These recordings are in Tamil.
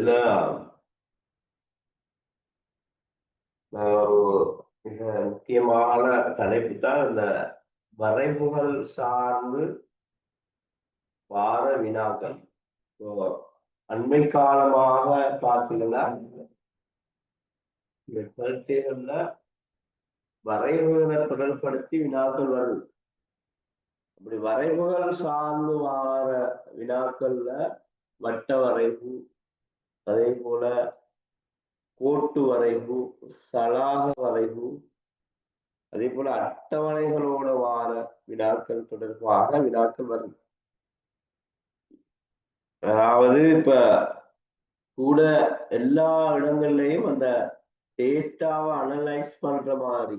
இதுல மிக முக்கியமான தலைப்பு தான் இந்த வரைபுகள் சார்ந்து வார வினாக்கள். அண்மை காலமாக பார்த்தீங்கன்னா இந்த பரீட்சைகள்ல வரைவுகளை தொடர்படுத்தி வினாக்கள் வரும் அப்படி வரைவுகள் சார்ந்து வார வினாக்கள்ல வட்ட வரைவு அதே போல கோட்டு வரைவு சலாக வரைவு அதே போல அட்டவணைகளோட வார வினாக்கள் தொடர்பாக வினாக்கள் வருது அதாவது இப்ப கூட எல்லா இடங்கள்லயும் அந்த டேட்டாவை அனலைஸ் பண்ற மாதிரி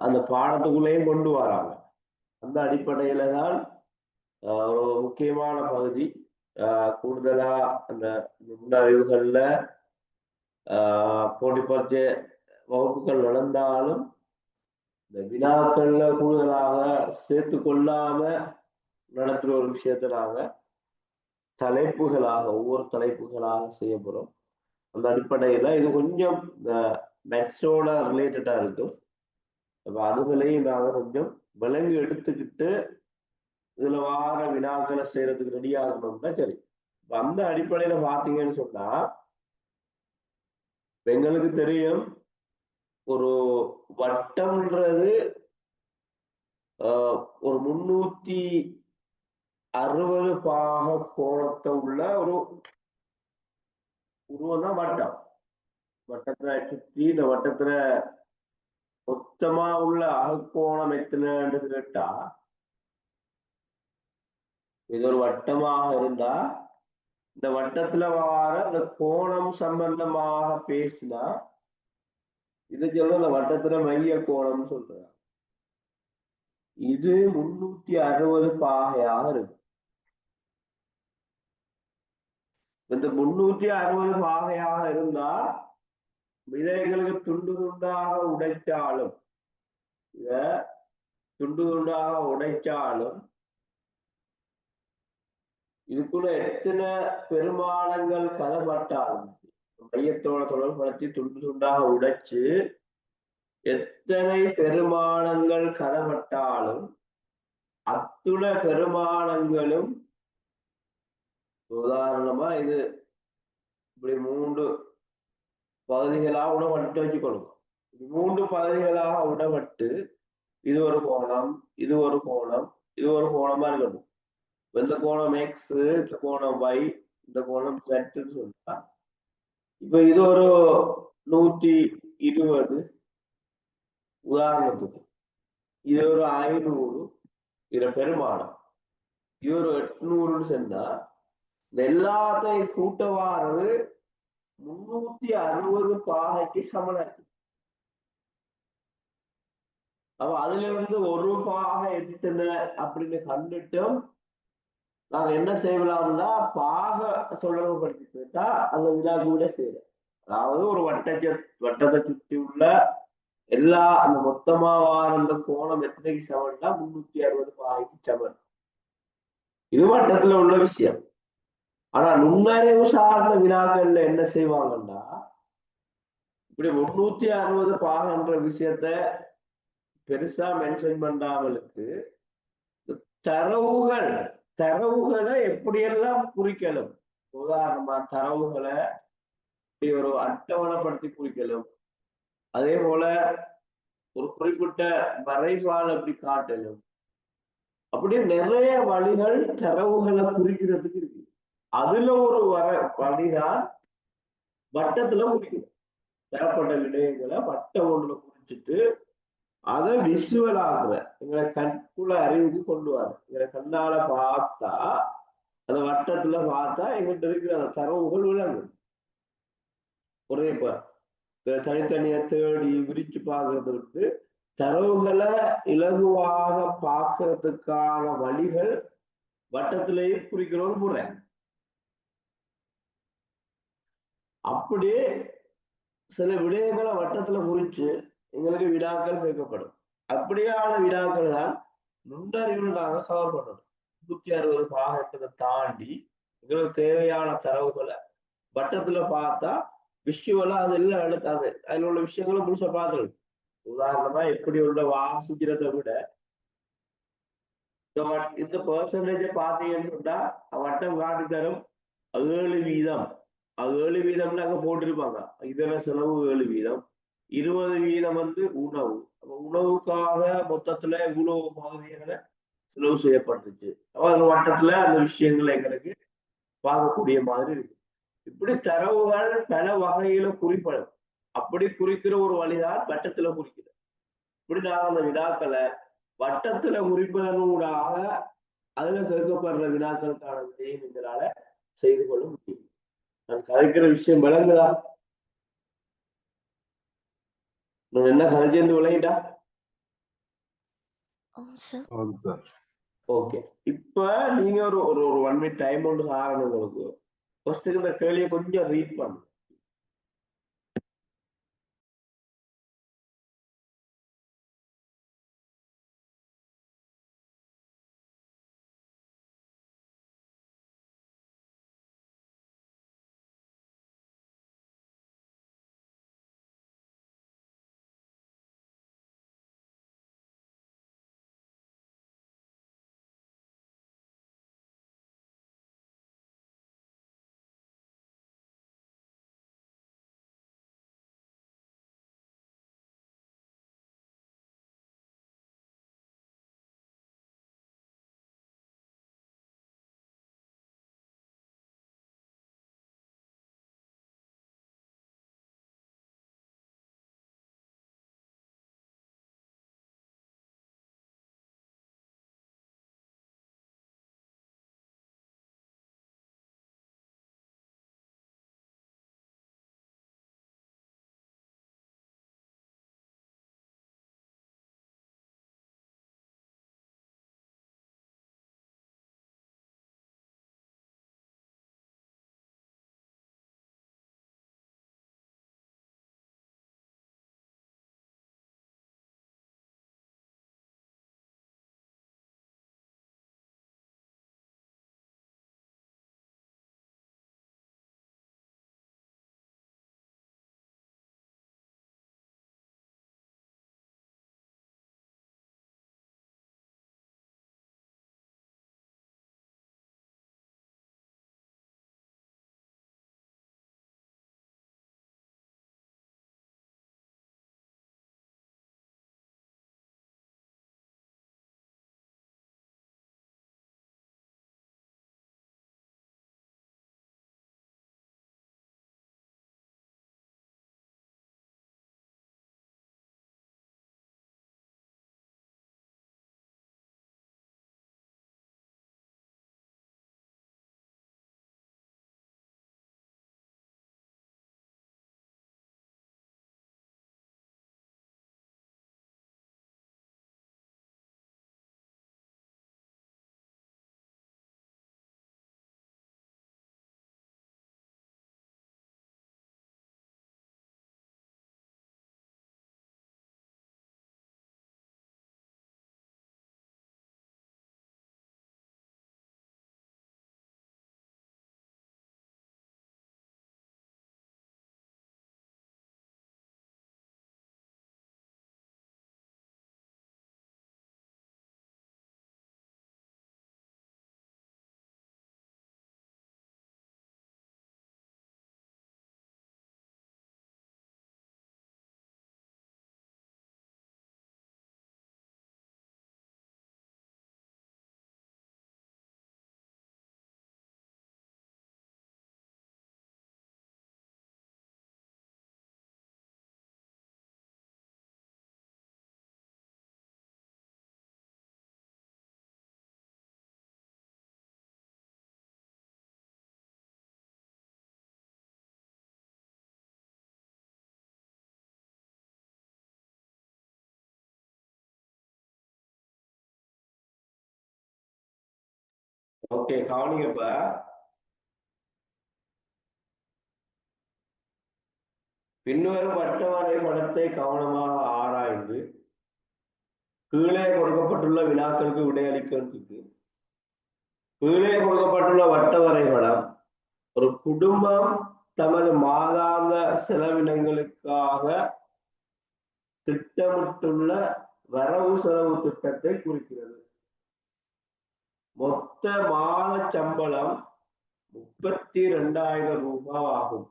அந்த பாடத்துக்குள்ளேயும் கொண்டு வராங்க. அந்த அடிப்படையில தான் ஒரு முக்கியமான பகுதி கூடுதலா அந்த நுண்ணறிவுகள்ல போட்டி பரிச்சை வகுப்புகள் நடந்தாலும் இந்த வினாக்கள்ல கூடுதலாக சேர்த்து கொள்ளாம நடத்துற ஒரு விஷயத்த நாங்க தலைப்புகளாக ஒவ்வொரு தலைப்புகளாக செய்ய போறோம். அந்த அடிப்படையில இது கொஞ்சம் இந்த மேக்ஸோட ரிலேட்டடா இருக்கும். அப்ப அதுகளையும் நாங்க கொஞ்சம் விலங்கு எடுத்துக்கிட்டு இதுல வார வினாக்களை செய்யறதுக்கு ரெடி ஆகணும்னா சரி. அந்த அடிப்படையில பாத்தீங்கன்னு சொன்னா எங்களுக்கு தெரியும் ஒரு வட்டம்ன்றது ஒரு முன்னூத்தி அறுபது பாக கோணத்தை உள்ள ஒரு உருவம் தான் வட்டம். வட்டத்தை சுற்றி இந்த வட்டத்துல மொத்தமா உள்ள அகக்கோணம் எத்தனைன்னு கேட்டா இது ஒரு வட்டமாக இருந்தா இந்த வட்டத்துல வர இந்த கோணம் சம்பந்தமாக பேசினா இது சொல்ல இந்த வட்டத்துல மைய கோணம் சொல்றாங்க இது முன்னூத்தி அறுபது பாகையாக இருக்கு இந்த முன்னூத்தி அறுபது பாகையாக இருந்தா விதைகளுக்கு துண்டு துண்டாக உடைச்சாலும் துண்டு துண்டாக உடைச்சாலும் இதுக்குள்ள எத்தனை பெருமானங்கள் கதப்பட்டாலும் மையத்தோட தொடர்படுத்தி துண்டு துண்டாக உடைச்சு எத்தனை பெருமானங்கள் கதப்பட்டாலும் அத்துண பெருமானங்களும் உதாரணமா இது இப்படி மூன்று பகுதிகளாக உடப்பட்டு வச்சுக்கொள்ளும் மூன்று பகுதிகளாக உடப்பட்டு இது ஒரு கோணம் இது ஒரு கோணம் இது ஒரு கோணமா இருக்கணும் இந்த கோணம் எக்ஸ் இந்த கோணம் y இந்த கோணம் செட்னு சொன்னா இப்ப இது ஒரு நூத்தி இருபது உதாரணத்துக்கு. இது ஒரு ஐநூறு இதுல பெருமானம். இது ஒரு எட்நூறுன்னு சொன்னா இந்த எல்லாத்தையும் கூட்ட வாரது முன்னூத்தி அறுபது பாகைக்கு சமணம் அப்ப அதுல இருந்து ஒரு பாகை எத்தனை அப்படின்னு கண்டுட்டும் நாங்க என்ன செய்யலாம்னா பாக தொடர்பு போயிட்டா அந்த விழா கூட செய்யறோம் அதாவது ஒரு வட்டத்தை வட்டத்தை சுற்றி உள்ள எல்லா அந்த மொத்தமா வார அந்த கோணம் எத்தனைக்கு சமன்னா? முன்னூத்தி அறுபது பாகைக்கு சமன். இது வட்டத்துல உள்ள விஷயம். ஆனா நுண்ணறிவு சார்ந்த வினாக்கள்ல என்ன செய்வாங்கன்னா இப்படி முன்னூத்தி அறுபது பாகன்ற விஷயத்த பெருசா மென்ஷன் பண்ணாமலுக்கு தரவுகள் தரவுகளை எப்படியெல்லாம் குறிக்கலும் உதாரணமா தரவுகளை இப்படி ஒரு அட்டவணைப்படுத்தி குறிக்கலும் அதே போல ஒரு குறிப்பிட்ட வரைபால் அப்படி காட்டலும் அப்படி நிறைய வழிகள் தரவுகளை குறிக்கிறதுக்கு இருக்கு. அதுல ஒரு வர வழிதான் வட்டத்துல குறிக்கணும். தரப்பட்ட விடயங்களை வட்ட ஒண்ணுல குறிச்சிட்டு அதை விசுவல் ஆகுற எங்களை கண்குள்ள அறிவுக்கு கொண்டு வர. எங்களை கண்ணால பார்த்தா அந்த வட்டத்துல பார்த்தா எங்கிட்ட இருக்கிற அந்த தரவுகள் விளங்கும். ஒரே இப்ப தனித்தனியா தேடி விரிச்சு பார்க்கறது விட்டு தரவுகளை இலகுவாக பார்க்கறதுக்கான வழிகள் வட்டத்திலேயே குறிக்கணும்னு போடுறேன். அப்படியே சில விடயங்களை வட்டத்துல குறிச்சு எங்களுக்கு விடாக்கள் கேட்கப்படும். அப்படியான விடாக்கள் தான் நுண்ணறிவு நாங்க கவர் பண்ணணும் நூத்தி அறுபது பாகத்தை தாண்டி எங்களுக்கு தேவையான தரவுகளை வட்டத்துல பார்த்தா விஷுவலா அது எல்லாம் எழுத்தாது அதுல உள்ள விஷயங்களை முழுசா பார்த்துருக்கு உதாரணமா எப்படி உள்ள வாசிக்கிறதை விட இந்த வட்- இந்த பாத்தீங்கன்னு சொன்னா வட்டம் காட்டி தரும். ஏழு வீதம். ஏழு வீதம்னு அங்க போட்டிருப்பாங்க. இதர செலவு? ஏழு வீதம். இருபது வீதம் வந்து உணவு. அப்ப உணவுக்காக மொத்தத்துல இவ்வளவு மாதிரியான செலவு செய்யப்பட்டுச்சு. அப்ப அந்த வட்டத்துல அந்த விஷயங்கள் எங்களுக்கு பார்க்கக்கூடிய மாதிரி இருக்கு. இப்படி தரவுகள் பல வகையில குறிப்பிடும். அப்படி குறிக்கிற ஒரு வழிதான் வட்டத்துல குறிக்கிறது. இப்படி நான் அந்த வினாக்களை வட்டத்துல குறிப்பதனூடாக அதுல கேட்கப்படுற வினாக்களுக்கான விடையும் எங்களால செய்து கொள்ள முடியும். நான் கதைக்கிற விஷயம் விளங்குதான் நான் என்ன ஆமாம் சார் ஓகே இப்ப நீங்க ஒரு ஒரு ஒரு ஒன் மினிட் டைம் ஒன்று ஆகணும் உங்களுக்கு ஃபர்ஸ்ட் இந்த கேள்வியை கொஞ்சம் ரீட் பண்ணு ஓகே கவனிங்க இப்ப. பின்வரும் படத்தை கவனமாக ஆராய்ந்து கீழே கொடுக்கப்பட்டுள்ள வினாக்களுக்கு விடையளிக்கிறதுக்கு கீழே கொடுக்கப்பட்டுள்ள வட்ட வரைபடம் ஒரு குடும்பம் தமது மாதாந்த செலவினங்களுக்காக திட்டமிட்டுள்ள வரவு செலவு திட்டத்தை குறிக்கிறது. மொத்த மாத சம்பளம் முப்பத்தி ரெண்டாயிரம் ரூபாய் ஆகும்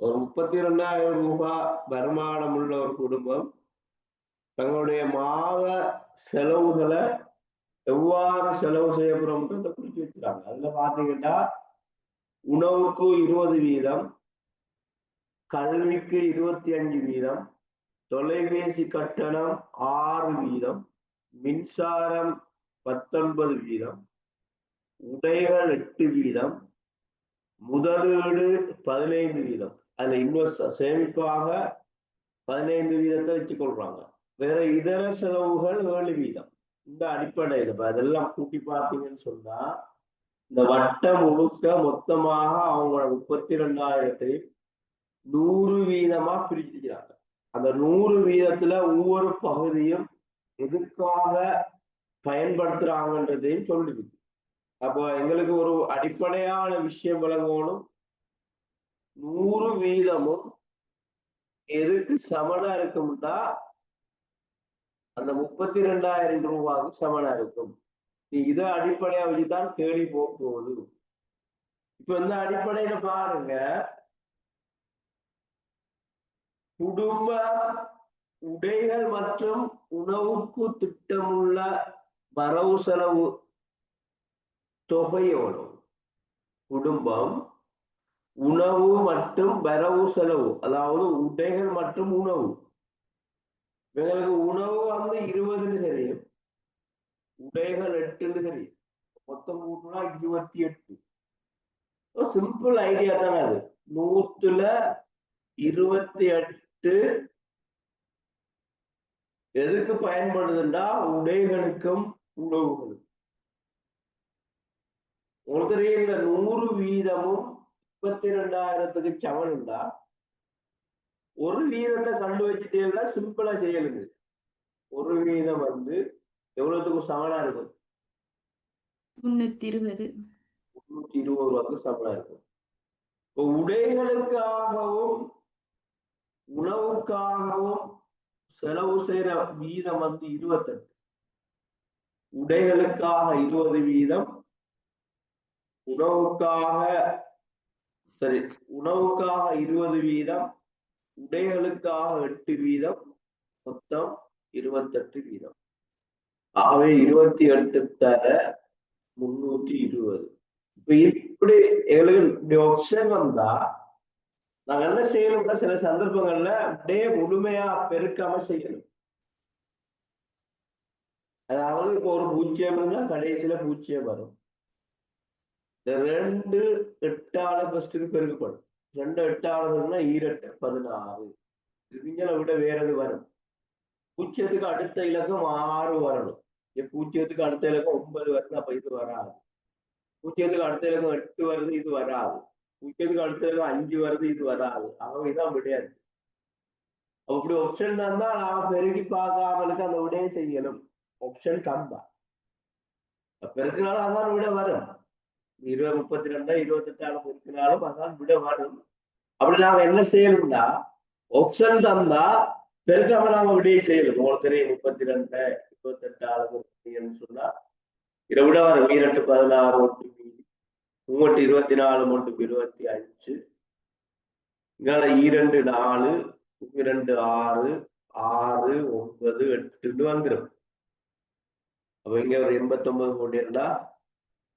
ஒரு முப்பத்தி ரெண்டாயிரம் ரூபாய் வருமானம் உள்ள ஒரு குடும்பம் தங்களுடைய மாத செலவுகளை எவ்வாறு செலவு செய்யப்படுறோம்ன்றத குறிச்சு வச்சுறாங்க அதுல பாத்தீங்கன்னா உணவுக்கு இருபது வீதம் கல்விக்கு இருபத்தி அஞ்சு வீதம் தொலைபேசி கட்டணம் ஆறு வீதம் மின்சாரம் பத்தொன்பது வீதம் உடைகள் எட்டு வீதம் முதலீடு பதினைந்து வீதம். அதுல இன்வெஸ்ட் சேமிப்பாக பதினைந்து வீதத்தை வச்சுக்கொள்றாங்க. வேற இதர செலவுகள் ஏழு வீதம். இந்த அடிப்படையில் இப்ப அதெல்லாம் கூட்டி பார்த்தீங்கன்னு சொன்னா இந்த வட்டம் முழுக்க மொத்தமாக அவங்களோட முப்பத்தி ரெண்டாயிரத்தை நூறு வீதமா பிரிச்சுக்கிறாங்க. அந்த நூறு வீதத்துல ஒவ்வொரு பகுதியும் எதுக்காக பயன்படுத்துறாங்கன்றதையும் சொல்லுது. அப்போ எங்களுக்கு ஒரு அடிப்படையான விஷயம் விளங்கணும். நூறு வீதமும் எதுக்கு சமனா இருக்கும்னா அந்த முப்பத்தி ரெண்டாயிரம் ரூபாய்க்கு சமனா இருக்கும். நீ இதை அடிப்படையா வச்சுதான் கேள்வி போக போகுது. இப்ப இந்த அடிப்படையில பாருங்க. குடும்ப உடைகள் மற்றும் உணவுக்கு திட்டமுள்ள வரவு செலவு தொகையோடு குடும்பம் உணவு மற்றும் வரவு செலவு அதாவது உடைகள் மற்றும் உணவு இவங்களுக்கு உணவு வந்து இருபதுன்னு தெரியும் உடைகள் எட்டுன்னு தெரியும் மொத்தம் கூட்டினா இருபத்தி எட்டு சிம்பிள் ஐடியா தானே அது நூத்துல இருபத்தி எட்டு எதுக்கு பயன்படுதுன்னா உடைகளுக்கும் தெரியும் இந்த நூறு வீதமும் முப்பத்தி ரெண்டாயிரத்துக்கு சமன்டா ஒரு வீதத்தை கண்டு வச்சுட்டீங்கன்னா சிம்பிளா செய்யலுங்க. ஒரு வீதம் வந்து எவ்வளவுக்கு சமனா இருக்கும்? முன்னூத்தி இருபது. முன்னூத்தி இருபது ரூபாய்க்கு சமனா இருக்கும். இப்போ உடைகளுக்காகவும் உணவுக்காகவும் செலவு செய்யற வீதம் வந்து இருபத்தெட்டு. உடைகளுக்காக இருபது வீதம் உணவுக்காக சரி உணவுக்காக இருபது வீதம் உடைகளுக்காக எட்டு வீதம் மொத்தம் இருபத்தெட்டு வீதம். ஆகவே இருபத்தி எட்டு தர முன்னூத்தி இருபது. இப்ப இப்படி எங்களுக்கு இப்படி ஆப்ஷன் வந்தா நாங்க என்ன செய்யணும்னா சில சந்தர்ப்பங்கள்ல அப்படியே முழுமையா பெருக்காம செய்யணும். அதாவது இப்போ ஒரு பூஜ்ஜியம் இருந்தா கடைசியில பூஜ்ஜியம் வரும் இந்த ரெண்டு எட்டால ஃபர்ஸ்ட்டுக்கு பெருக்கப்படும் ரெண்டு எட்டால எட்டாளர்கள்னா ஈரெட்டு பதினாறு இதுங்களை விட வேற எது வரும் பூஜ்ஜியத்துக்கு அடுத்த இலக்கம் ஆறு வரணும் இங்க பூஜ்ஜியத்துக்கு அடுத்த இலக்கம் ஒன்பது வருது அப்ப இது வராது பூஜ்ஜியத்துக்கு அடுத்த இலக்கம் எட்டு வருது இது வராது பூஜ்ஜியத்துக்கு அடுத்த இலக்கம் அஞ்சு வருது இது வராது ஆகவே இதான் விடையாது அப்படி ஆப்ஷன் தான் நாம பெருகி பார்க்காமலுக்கு அந்த விடையை செய்யணும் ஆப்ஷன் தந்தா பெருக்கினாலும் அதான் விட வரும். இருபது முப்பத்தி ரெண்டா இருபத்தெட்டாலும் பெருக்கினாலும் அதான் விட வரும். அப்படி நாம என்ன செய்யணும்னா ஆப்ஷன் தந்தா பெருக்காம நாம விடையை செய்யணும். உங்களுக்கு தெரியும் முப்பத்தி ரெண்டு இருபத்தெட்டால பெருக்கீங்கன்னு சொன்னா இதை விட வரும். ஈரெட்டு பதினாறு ஒன்று மீதி. மூவட்டு இருபத்தி நாலு மட்டும் இருபத்தி அஞ்சு இங்கால ஈரெண்டு நாலு இரண்டு ஆறு ஆறு ஒன்பது எட்டுன்னு வந்துடும் அப்போ இங்கே ஒரு எண்பத்தி ஒன்பது இருந்தால்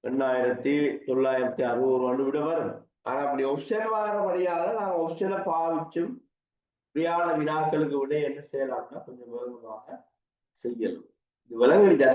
எண்ணாயிரத்தி தொள்ளாயிரத்தி அறுபது ரூபான்னு விட வரும். ஆனா அப்படி ஒப்ஷன் வாங்குறபடியாக நாங்கள் ஒப்ஷனை பாவிச்சும் இப்படியான வினாக்களுக்கு விட என்ன செய்யலாம்னா கொஞ்சம் வேகமாக செய்யலாம். இது விலங்கடி